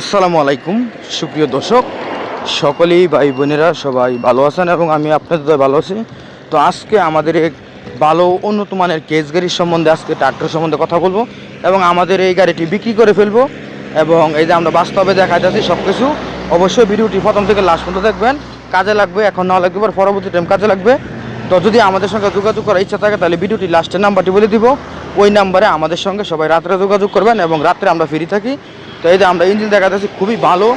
আসসালামু আলাইকুম, সুপ্রিয় দর্শক, সকলেই ভাই বোনেরা সবাই ভালো আছেন এবং আমি আপনাদের ভালো আছি। তো আজকে আমাদের এক ভালো উন্নত মানের কেস গাড়ির সম্বন্ধে আজকে ট্রাক্টর সম্বন্ধে কথা বলব এবং আমাদের এই গাড়িটি বিক্রি করে ফেলব এবং এই যে আমরা বাস্তবে দেখা যাচ্ছি সব কিছু অবশ্যই ভিডিওটি প্রথম থেকে লাস্ট পর্যন্ত দেখবেন। কাজে লাগবে, এখন না লাগবে, এবার পরবর্তী টাইম কাজে লাগবে। তো যদি আমাদের সঙ্গে যোগাযোগ করার ইচ্ছা থাকে, তাহলে ভিডিওটি লাস্টের নাম্বারটি বলে দিব। ওই নাম্বারে আমাদের সঙ্গে সবাই রাত্রে যোগাযোগ করবেন এবং রাত্রে আমরা ফ্রি থাকি। তো এই যে আমরা ইঞ্জিন দেখা যাচ্ছি খুবই ভালো।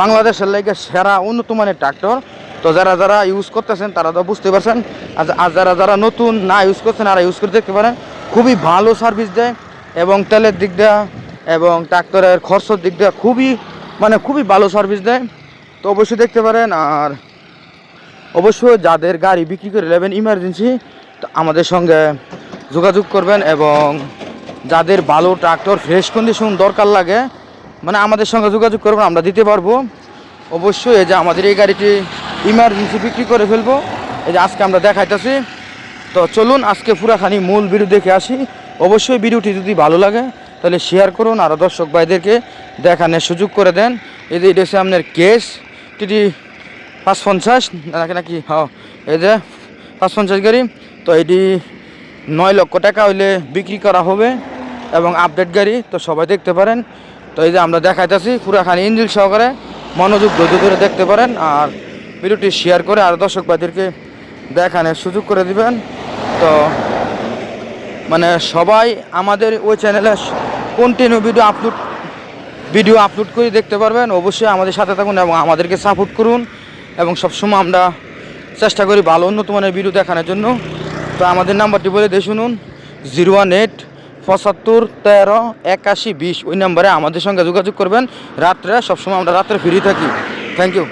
বাংলাদেশের লাগে সেরা, উন্নত মানের ট্রাক্টর তো যারা যারা ইউজ করতেছেন, তারা তো বুঝতে পারছেন। আর আর যারা যারা নতুন না ইউজ করছেন, তারা ইউজ করে দেখতে পারেন। খুবই ভালো সার্ভিস দেয় এবং তেলের দিক দিয়ে এবং ট্রাক্টরের খরচের দিক দিয়ে খুবই মানে খুবই ভালো সার্ভিস দেয়। তো অবশ্যই দেখতে পারেন আর অবশ্যই যাদের গাড়ি বিক্রি করে নেবেন ইমার্জেন্সি আমাদের সঙ্গে যোগাযোগ করবেন এবং যাদের ভালো ট্রাক্টর ফ্রেশ কন্ডিশন দরকার লাগে মানে আমাদের সঙ্গে যোগাযোগ করবেন, আমরা দিতে পারব। অবশ্যই এই যে আমাদের এই গাড়িটি ইমার্জেন্সি বিক্রি করে ফেলব। এই যে আজকে আমরা দেখাইতেছি। তো চলুন, আজকে পুরাখানি মূল ভিডিও দেখে আসি। অবশ্যই ভিডিওটি যদি ভালো লাগে, তাহলে শেয়ার করুন আর দর্শক ভাইদেরকে দেখানোর সুযোগ করে দেন। এই যে এটা হচ্ছে আপনার কেস টিটি পাঁচ পঞ্চাশ নাকি নাকি হ্যাঁ এই যে পাঁচ পঞ্চাশ গাড়ি। তো এটি নয় লক্ষ টাকা হইলে বিক্রি করা হবে এবং আপডেট গাড়ি, তো সবাই দেখতে পারেন। তো এই যে আমরা দেখাইতেছি পুরাখানি ইঞ্জিল সহকারে মনোযোগ ধৈর্য ধরে দেখতে পারেন আর ভিডিওটি শেয়ার করে আর দর্শক ভাইদেরকে দেখানোর সুযোগ করে দিবেন। তো মানে সবাই আমাদের ওই চ্যানেলে continue video upload video upload করে দেখতে পারবেন। অবশ্যই আমাদের সাথে থাকুন এবং আমাদেরকে সাপোর্ট করুন এবং সবসময় আমরা চেষ্টা করি ভালো উন্নত মানের ভিডিও দেখানোর জন্য। তো আমাদের নাম্বারটি বলে দিয়ে শুনুন জিরো ওয়ান এইট পঁচাত্তর, তেরো, একাশি, বিশ, ওই নাম্বারে আমাদের সঙ্গে যোগাযোগ করবেন। রাত্রে, সবসময় আমরা রাত্রে ফ্রি থাকি। Thank you